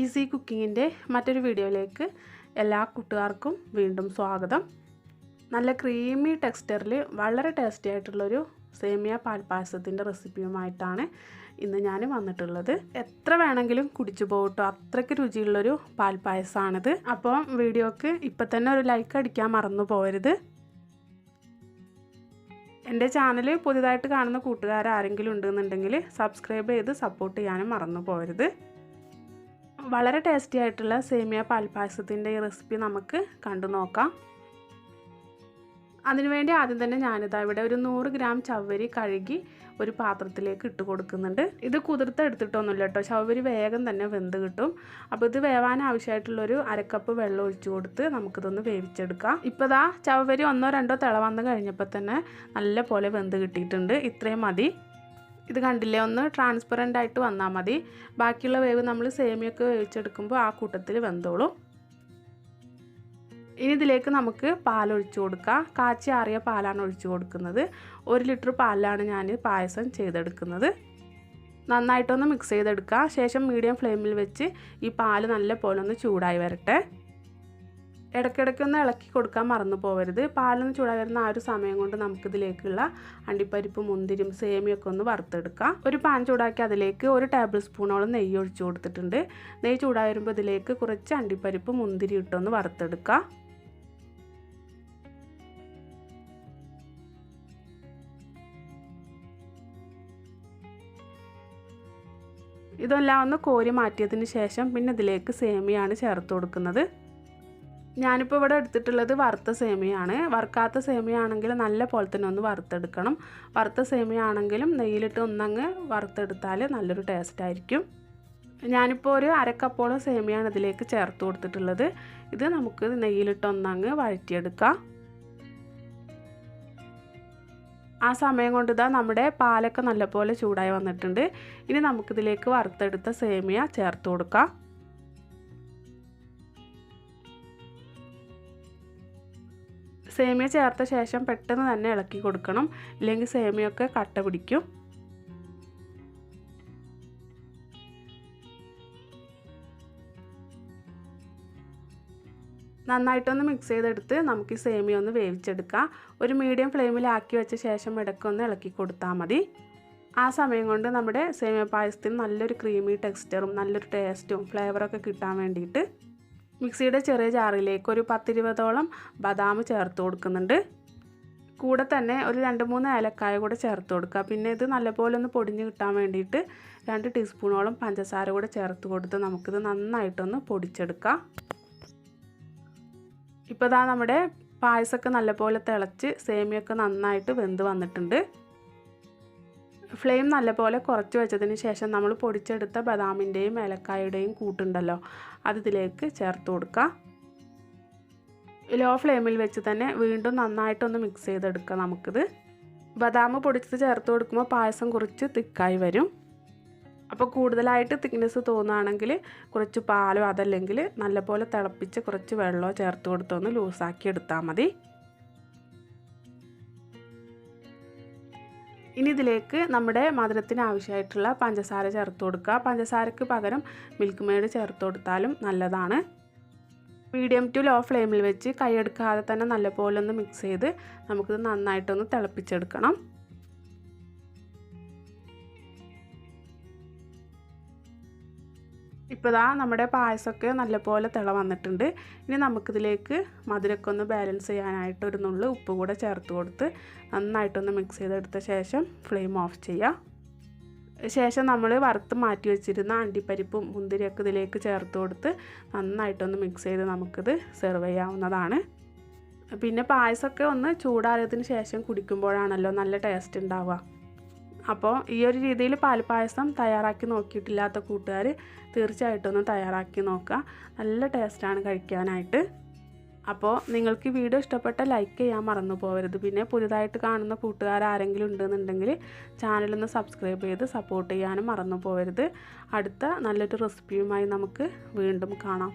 Easy കുക്കിങ്ങിന്റെ മറ്റൊരു വീഡിയോയിലേക്ക് എല്ലാ കൂട്ടുകാർക്കും വീണ്ടും സ്വാഗതം. നല്ല ക്രീമി ടെക്സ്ചറിൽ വളരെ ടേസ്റ്റി ആയിട്ടുള്ളൊരു സേമിയ പാൽപ്പായസത്തിന്റെ റെസിപ്പിയുമായിട്ടാണ് ഇന്ന് ഞാൻ വന്നിട്ടുള്ളത്. എത്ര വേണമെങ്കിലും കുടിച്ചു പോകട്ടോ അത്രയ്ക്ക് രുചിയുള്ളൊരു പാൽപ്പായസമാണിത് അപ്പോൾ വീഡിയോക്ക് ഇപ്പം തന്നെ ഒരു ലൈക്ക് അടിക്കാൻ മറന്നു പോകരുത്. എന്റെ ചാനൽ പുതിയതായിട്ട് കാണുന്ന കൂട്ടുകാർ ആരെങ്കിലും ഉണ്ടെന്നുണ്ടെങ്കിൽ സബ്സ്ക്രൈബ് ചെയ്ത് സപ്പോർട്ട് ചെയ്യാനും മറന്നു പോകരുത്. വളരെ ടേസ്റ്റി ആയിട്ടുള്ള സേമിയ പാൽപ്പായസത്തിന്റെ ഈ റെസിപ്പി നമുക്ക് കണ്ടു നോക്കാം. അതിനുവേണ്ടി ആദ്യം തന്നെ ഞാനിതാ ഇവിടെ ഒരു നൂറ് ഗ്രാം ചവ്വരി കഴുകി ഒരു പാത്രത്തിലേക്ക് ഇട്ട് കൊടുക്കുന്നുണ്ട്. ഇത് കുതിർത്തെടുത്തിട്ടൊന്നുമില്ല കേട്ടോ. ചവ്വരി വേഗം തന്നെ വെന്ത് കിട്ടും. അപ്പോൾ ഇത് വേവാൻ ആവശ്യമായിട്ടുള്ളൊരു അരക്കപ്പ് വെള്ളം ഒഴിച്ചു കൊടുത്ത് നമുക്കിതൊന്ന് വേവിച്ചെടുക്കാം. ഇപ്പോൾ ദാ ചവ്വരി ഒന്നോ രണ്ടോ തിള വന്ന് കഴിഞ്ഞപ്പോൾ തന്നെ നല്ല പോലെ വെന്ത് കിട്ടിയിട്ടുണ്ട്. ഇത്രയും മതി. ഇത് കണ്ടില്ലേ? ഒന്ന് ട്രാൻസ്പെറന്റ് ആയിട്ട് വന്നാൽ മതി. ബാക്കിയുള്ള വേവ് നമ്മൾ സേമിയൊക്കെ വേവിച്ചെടുക്കുമ്പോൾ ആ കൂട്ടത്തിൽ വെന്തോളും. ഇനി ഇതിലേക്ക് നമുക്ക് പാൽ പാലൊഴിച്ചു കൊടുക്കാം. കാച്ചി ആറിയ പാലാണ് ഒഴിച്ചു കൊടുക്കുന്നത്. ഒരു ലിറ്റർ പാലിലാണ് ഞാൻ പായസം ചെയ്തെടുക്കുന്നത്. നന്നായിട്ടൊന്ന് മിക്സ് ചെയ്തെടുക്കുക ശേഷം മീഡിയം ഫ്ലെയിമിൽ വെച്ച് ഈ പാൽ നല്ല പോലെ ഒന്ന് ചൂടായി വരട്ടെ. ഇടയ്ക്കിടയ്ക്കൊന്ന് ഇളക്കി കൊടുക്കാൻ മറന്നു പോകരുത് പാലൊന്ന് ചൂടായി വരുന്ന ആ ഒരു സമയം കൊണ്ട് നമുക്കിതിലേക്കുള്ള അണ്ടിപ്പരിപ്പ് മുന്തിരിയും സേമിയൊക്കെ ഒന്ന് വറുത്തെടുക്കാം. ഒരു പാൻ ചൂടാക്കി അതിലേക്ക് ഒരു ടേബിൾ സ്പൂണോളം നെയ്യ് ഒഴിച്ചു കൊടുത്തിട്ടുണ്ട്. നെയ്യ് ചൂടായി വരുമ്പോൾ ഇതിലേക്ക് കുറച്ച് അണ്ടിപ്പരിപ്പ് മുന്തിരി ഇട്ടൊന്ന് വറുത്തെടുക്കാം. ഇതെല്ലാം ഒന്ന് കോരി മാറ്റിയതിന് ശേഷം പിന്നെ ഇതിലേക്ക് സേമിയാണ് ചേർത്ത് കൊടുക്കുന്നത്. ഞാനിപ്പോൾ ഇവിടെ എടുത്തിട്ടുള്ളത് വറുത്ത സേമിയാണ്. വറുക്കാത്ത സേമിയാണെങ്കിൽ നല്ല പോലെ തന്നെ ഒന്ന് വറുത്തെടുക്കണം. വറുത്ത സേമിയാണെങ്കിലും നെയ്യിലിട്ട് ഒന്നങ്ങ് വറുത്തെടുത്താൽ നല്ലൊരു ടേസ്റ്റ് ആയിരിക്കും. ഞാനിപ്പോൾ ഒരു അരക്കപ്പോളം സേമിയാണ് ഇതിലേക്ക് ചേർത്ത് കൊടുത്തിട്ടുള്ളത്. ഇത് നമുക്ക് നെയ്യിലിട്ട് ഒന്നങ്ങ് വഴറ്റിയെടുക്കാം. ആ സമയം കൊണ്ട് ഇതാ നമ്മുടെ പാലൊക്കെ നല്ലപോലെ ചൂടായി വന്നിട്ടുണ്ട്. ഇനി നമുക്കിതിലേക്ക് വറുത്തെടുത്ത സേമിയ ചേർത്ത് കൊടുക്കാം. സേമിയ ചേർത്ത ശേഷം പെട്ടെന്ന് തന്നെ ഇളക്കി കൊടുക്കണം. ഇല്ലെങ്കിൽ സേമിയൊക്കെ കട്ട പിടിക്കും. നന്നായിട്ടൊന്ന് മിക്സ് ചെയ്തെടുത്ത് നമുക്ക് ഈ സേമിയ ഒന്ന് വേവിച്ചെടുക്കാം. ഒരു മീഡിയം ഫ്ലെയിമിലാക്കി വെച്ച ശേഷം ഇടയ്ക്കൊന്ന് ഇളക്കി കൊടുത്താൽ മതി. ആ സമയം കൊണ്ട് നമ്മുടെ സേമിയ പായസത്തിന് നല്ലൊരു ക്രീമി ടെക്സ്ചറും നല്ലൊരു ടേസ്റ്റും ഫ്ലേവറൊക്കെ കിട്ടാൻ വേണ്ടിയിട്ട് മിക്സിയുടെ ചെറിയ ജാറിലേക്ക് ഒരു പത്തിരുപതോളം ബദാം ചേർത്ത് കൊടുക്കുന്നുണ്ട്. കൂടെ തന്നെ ഒരു രണ്ട് മൂന്ന് ഏലക്കായ കൂടെ ചേർത്ത് കൊടുക്കുക. പിന്നെ ഇത് നല്ലപോലെ ഒന്ന് പൊടിഞ്ഞ് കിട്ടാൻ വേണ്ടിയിട്ട് രണ്ട് ടീസ്പൂണോളം പഞ്ചസാര കൂടെ ചേർത്ത് കൊടുത്ത് നമുക്കിത് നന്നായിട്ടൊന്ന് പൊടിച്ചെടുക്കാം. ഇപ്പോൾ ഇതാ നമ്മുടെ പായസമൊക്കെ നല്ലപോലെ തിളച്ച് സേമിയൊക്കെ നന്നായിട്ട് വെന്ത് വന്നിട്ടുണ്ട്. ഫ്ലെയിം നല്ലപോലെ കുറച്ച് വെച്ചതിന് ശേഷം നമ്മൾ പൊടിച്ചെടുത്ത ബദാമിന്റെയും ഏലക്കായുടെയും കൂട്ടുണ്ടല്ലോ അത് ഇതിലേക്ക് ചേർത്ത് കൊടുക്കുക ലോ ഫ്ലെയിമിൽ വെച്ച് തന്നെ വീണ്ടും നന്നായിട്ടൊന്ന് മിക്സ് ചെയ്തെടുക്കുക നമുക്കിത്. ബദാം പൊടിച്ചത് ചേർത്ത് കൊടുക്കുമ്പോൾ പായസം കുറച്ച് തിക്കായി വരും. അപ്പോൾ കൂടുതലായിട്ട് തിക്നെസ് തോന്നുകയാണെങ്കിൽ കുറച്ച് പാലോ അതല്ലെങ്കിൽ നല്ലപോലെ തിളപ്പിച്ച് കുറച്ച് വെള്ളമോ ചേർത്ത് കൊടുത്തൊന്ന് ലൂസാക്കി എടുത്താൽ മതി. ഇനി ഇതിലേക്ക് നമ്മുടെ മധുരത്തിന് ആവശ്യമായിട്ടുള്ള പഞ്ചസാര ചേർത്ത് കൊടുക്കുക. പഞ്ചസാരക്ക് പകരം മിൽക്ക് മെയ്ഡ് ചേർത്ത് കൊടുത്താലും നല്ലതാണ്. മീഡിയം ടു ലോ ഫ്ലെയിമിൽ വെച്ച് കൈയെടുക്കാതെ തന്നെ നല്ലപോലെ ഒന്ന് മിക്സ് ചെയ്ത് നമുക്കിത് നന്നായിട്ടൊന്ന് തിളപ്പിച്ചെടുക്കണം. ഇപ്പോൾ ഇതാ നമ്മുടെ പായസമൊക്കെ നല്ലപോലെ തിള വന്നിട്ടുണ്ട്. ഇനി നമുക്കിതിലേക്ക് മധുരമൊക്കെ ഒന്ന് ബാലൻസ് ചെയ്യാനായിട്ട് ഒരു നുള്ളു ഉപ്പ് കൂടെ ചേർത്ത് കൊടുത്ത് നന്നായിട്ടൊന്ന് മിക്സ് ചെയ്തെടുത്ത ശേഷം ഫ്ലെയിം ഓഫ് ചെയ്യാം. ശേഷം നമ്മൾ വറുത്ത് മാറ്റി വെച്ചിരുന്ന അണ്ടിപ്പരിപ്പും മുന്തിരിയൊക്കെ ഇതിലേക്ക് ചേർത്ത് കൊടുത്ത് നന്നായിട്ടൊന്ന് മിക്സ് ചെയ്ത് നമുക്കിത് സെർവ് ചെയ്യാവുന്നതാണ്. പിന്നെ പായസമൊക്കെ ഒന്ന് ചൂടാറിയതിന് ശേഷം കുടിക്കുമ്പോഴാണല്ലോ നല്ല ടേസ്റ്റ് ഉണ്ടാവുക. അപ്പോൾ ഈ ഒരു രീതിയിൽ പാൽപ്പായസം തയ്യാറാക്കി നോക്കിയിട്ടില്ലാത്ത കൂട്ടുകാർ തീർച്ചയായിട്ടും ഒന്ന് തയ്യാറാക്കി നോക്കുക. നല്ല ടേസ്റ്റാണ് കഴിക്കാനായിട്ട്. അപ്പോൾ നിങ്ങൾക്ക് വീഡിയോ ഇഷ്ടപ്പെട്ട ലൈക്ക് ചെയ്യാൻ മറന്നു പോകരുത് പിന്നെ പുതിയതായിട്ട് കാണുന്ന കൂട്ടുകാർ ആരെങ്കിലും ഉണ്ടെന്നുണ്ടെങ്കിൽ ചാനലൊന്ന് സബ്സ്ക്രൈബ് ചെയ്ത് സപ്പോർട്ട് ചെയ്യാനും മറന്നു പോകരുത് അടുത്ത നല്ലൊരു റെസിപ്പിയുമായി നമുക്ക് വീണ്ടും കാണാം.